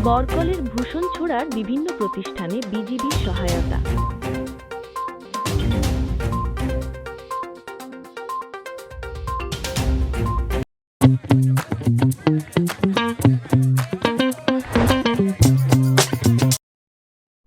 বরকলের ভূষণ ছোড়ার বিভিন্ন প্রতিষ্ঠানে বিজিবির সহায়তা।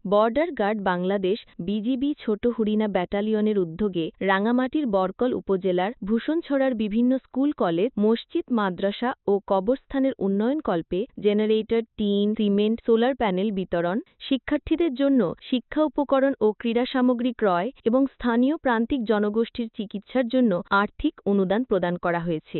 বর্ডার গার্ড বাংলাদেশ বিজিবি ছোট হরিণা ব্যাটালিয়নের উদ্যোগে রাঙামাটির বরকল উপজেলার ভূষণছড়ার বিভিন্ন স্কুল, কলেজ, মসজিদ, মাদ্রাসা ও কবরস্থানের উন্নয়নকল্পে generator, tin, cement, solar panel বিতরণ, শিক্ষার্থীদের জন্য শিক্ষা উপকরণ ও ক্রীড়া সামগ্রী ক্রয় এবং স্থানীয় প্রান্তিক জনগোষ্ঠীর চিকিৎসার জন্য আর্থিক অনুদান প্রদান করা হয়েছে।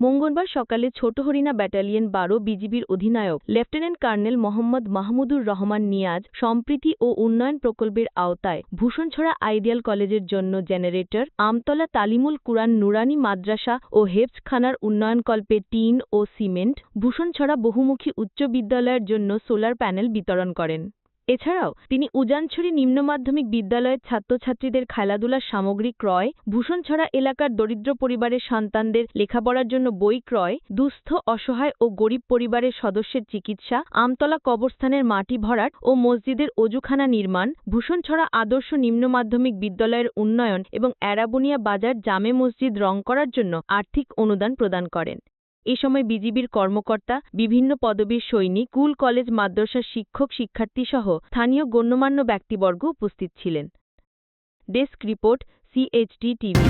মঙ্গলবার সকালে ছোট হরিণা ব্যাটালিয়ন বারো বিজিবির অধিনায়ক লেফটেন্যান্ট কর্নেল মোহাম্মদ মাহমুদুর রহমান নিয়াজ সম্প্রীতি ও উন্নয়ন প্রকল্পের আওতায় ভূষণছড়া আইডিয়াল কলেজের জন্য জেনারেটর, আমতলা তালিমুল কুরআন নুরানি মাদ্রাসা ও হেফজখানার উন্নয়নকল্পে টিন ও সিমেন্ট, ভূষণছড়া বহুমুখী উচ্চ বিদ্যালয়ের জন্য সোলার প্যানেল বিতরণ করেন। এছাড়াও, তিনি উজানছড়ি নিম্ন মাধ্যমিক বিদ্যালয়ের ছাত্রছাত্রীদের খেলাধুলার সামগ্রী ক্রয়, ভূষণছড়া এলাকার দরিদ্র পরিবারের সন্তানদের লেখাপড়ার জন্য বই ক্রয়, দুস্থ, অসহায় ও গরিব পরিবারের সদস্যের চিকিৎসা, আমতলা কবরস্থানের মাটি ভরাট ও মসজিদের অজুখানা নির্মাণ, ভূষণছড়া আদর্শ নিম্ন মাধ্যমিক বিদ্যালয়ের উন্নয়ন এবং অ্যারাবুনিয়া বাজার জামে মসজিদ রং করার জন্য আর্থিক অনুদান প্রদান করেন। এ সময় বিজিবির কর্মকর্তা, বিভিন্ন পদবীর সৈনিক, স্কুল, কলেজ, মাদ্রাসার শিক্ষক, শিক্ষার্থীসহ স্থানীয় গণ্যমান্য ব্যক্তিবর্গ উপস্থিত ছিলেন। Desk report CHD TV